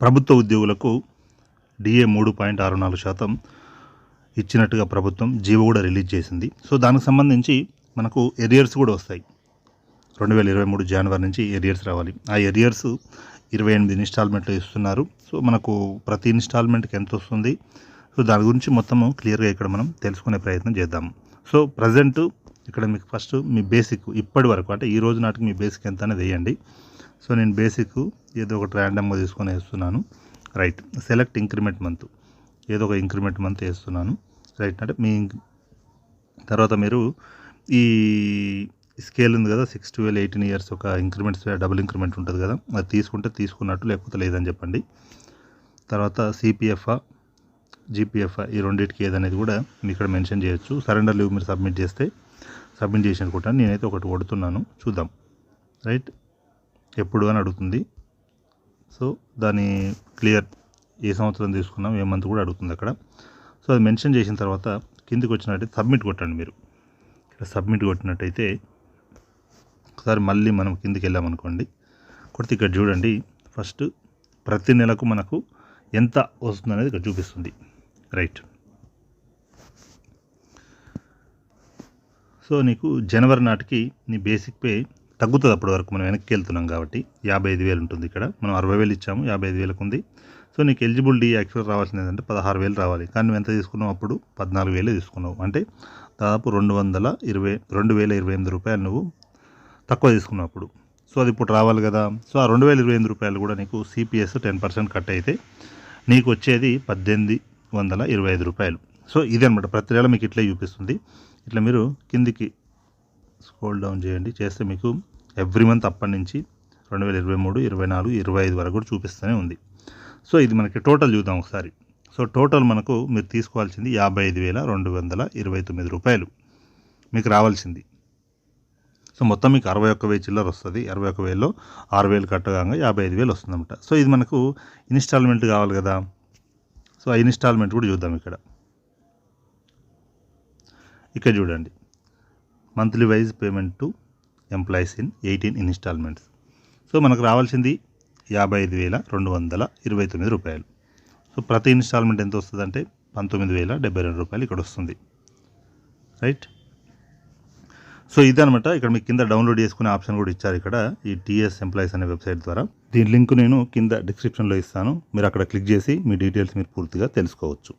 ప్రభుత్వ ఉద్యోగులకు డిఏ మూడు పాయింట్ ఆరు నాలుగు శాతం ఇచ్చినట్టుగా ప్రభుత్వం జీవో కూడా రిలీజ్ చేసింది. సో దానికి సంబంధించి మనకు ఎరియర్స్ కూడా వస్తాయి. రెండు వేల ఇరవై మూడు జనవరి నుంచి ఎరియర్స్ రావాలి. ఆ ఎరియర్స్ ఇరవై ఎనిమిది ఇన్స్టాల్మెంట్లు ఇస్తున్నారు. సో మనకు ప్రతి ఇన్స్టాల్మెంట్కి ఎంత వస్తుంది? సో దాని గురించి మొత్తము క్లియర్గా ఇక్కడ మనం తెలుసుకునే ప్రయత్నం చేద్దాం. సో ప్రజెంట్ ఇక్కడ మీకు ఫస్ట్ మీ బేసిక్ ఇప్పటి వరకు అంటే ఈ రోజు నాటికి మీ బేసిక్ ఎంత అనేది వేయండి. సో నేను బేసిక్ ఏదో ఒకటి ర్యాండమ్గా తీసుకొని వేస్తున్నాను. రైట్ సెలెక్ట్ ఇంక్రిమెంట్ మంత్ ఏదో ఒక ఇంక్రిమెంట్ మంత్ వేస్తున్నాను. రైట్ అంటే మీ తర్వాత మీరు ఈ స్కేల్ ఉంది కదా సిక్స్ ట్వెల్వ్ ఎయిటీన్ ఇయర్స్ ఒక ఇంక్రిమెంట్స్ డబుల్ ఇంక్రిమెంట్ ఉంటుంది కదా అది తీసుకుంటే తీసుకున్నట్టు లేకపోతే లేదని చెప్పండి. తర్వాత సిపిఎఫ్ఆ జీపీఎఫ్ ఈ రెండింటికి ఏదనేది కూడా మీ ఇక్కడ మెన్షన్ చేయొచ్చు. సరెండర్ లీవ్ మీరు సబ్మిట్ చేస్తే సబ్మిట్ చేసి అనుకుంటాను నేనైతే ఒకటి కొడుతున్నాను. చూద్దాం. రైట్ ఎప్పుడు అని అడుగుతుంది. సో దాని క్లియర్ ఏ సంవత్సరం తీసుకున్నాం ఏ మంత్ కూడా అడుగుతుంది అక్కడ. సో అది మెన్షన్ చేసిన తర్వాత కిందికి వచ్చినట్టయితే సబ్మిట్ కొట్టండి మీరు. ఇక్కడ సబ్మిట్ కొట్టినట్టయితే ఒకసారి మళ్ళీ మనం కిందికి వెళ్ళామనుకోండి కొడితే ఇక్కడ చూడండి ఫస్ట్ ప్రతి నెలకు మనకు ఎంత వస్తుంది అనేది ఇక్కడ చూపిస్తుంది. రైట్. సో నీకు జనవరి నాటికి నీ బేసిక్ పే తగ్గుతుంది అప్పటి వరకు మనం వెనక్కి వెళ్తున్నాం కాబట్టి యాభై ఐదు వేలు ఉంటుంది ఇక్కడ. మనం అరవై వేలు ఇచ్చాము యాభై ఐదు వేలకు ఉంది. సో నీకు ఎలిజిబిలిటీ యాక్చువల్ రావాల్సింది ఏంటంటే పదహారు వేలు రావాలి. కానీ నువ్వు ఎంత తీసుకున్నావు అప్పుడు? పద్నాలుగు వేలే తీసుకున్నావు. అంటే దాదాపు రెండు వందల ఇరవై రెండు వేల ఇరవై ఎనిమిది రూపాయలు నువ్వు తక్కువ తీసుకున్నావు అప్పుడు. సో అది ఇప్పుడు రావాలి కదా. సో ఆ రెండు వేల ఇరవై ఎనిమిది రూపాయలు కూడా నీకు సిపిఎస్ టెన్ పర్సెంట్ కట్ అయితే నీకు వచ్చేది పద్దెనిమిది వందల ఇరవై ఐదు రూపాయలు. సో ఇది అనమాట ప్రతి నెల మీకు ఇట్లే చూపిస్తుంది. ఇట్లా మీరు కిందికి స్క్రోల్ డౌన్ చేయండి. చేస్తే మీకు ఎవ్రీ మంత్ అప్పటి నుంచి రెండు వేల ఇరవై మూడు ఇరవై నాలుగు ఇరవై ఐదు వరకు కూడా చూపిస్తూనే ఉంది. సో ఇది మనకి టోటల్ చూద్దాం ఒకసారి. సో టోటల్ మనకు మీరు తీసుకోవాల్సింది యాభై ఐదు వేల రెండు వందల ఇరవై తొమ్మిది రూపాయలు. మీకు రావాల్సింది. సో మొత్తం మీకు అరవై ఒక్క వెయ్యి చిల్లర వస్తుంది. అరవై ఒక్క వేలలో ఆరు వేలు కట్టగా యాభై ఐదు వేలు వస్తుందన్నమాట. సో ఇది మనకు ఇన్స్టాల్మెంట్ కావాలి కదా. సో ఆ ఇన్స్టాల్మెంట్ కూడా చూద్దాం ఇక్కడ. ఇక్కడ చూడండి. Monthly wise payment to employees in eighteen installments. So మనకు రావాల్సింది యాభై ఐదు వేల రెండు వందల ఇరవై తొమ్మిది రూపాయలు. సో ప్రతి ఇన్స్టాల్మెంట్ ఎంత వస్తుంది అంటే పంతొమ్మిది వేల డెబ్బై రెండు రూపాయలు ఇక్కడ వస్తుంది. రైట్? సో ఇదనమాట ఇక్కడ మీకు కింద డౌన్లోడ్ చేసుకునే ఆప్షన్ కూడా ఇచ్చారు ఇక్కడ ఈ టీఎస్ ఎంప్లాయీస్ అనే వెబ్సైట్ ద్వారా. దీని లింక్ నేను కింద డిస్క్రిప్షన్లో ఇస్తాను. మీరు అక్కడ క్లిక్ చేసి మీ డీటెయిల్స్ మీరు పూర్తిగా తెలుసుకోవచ్చు.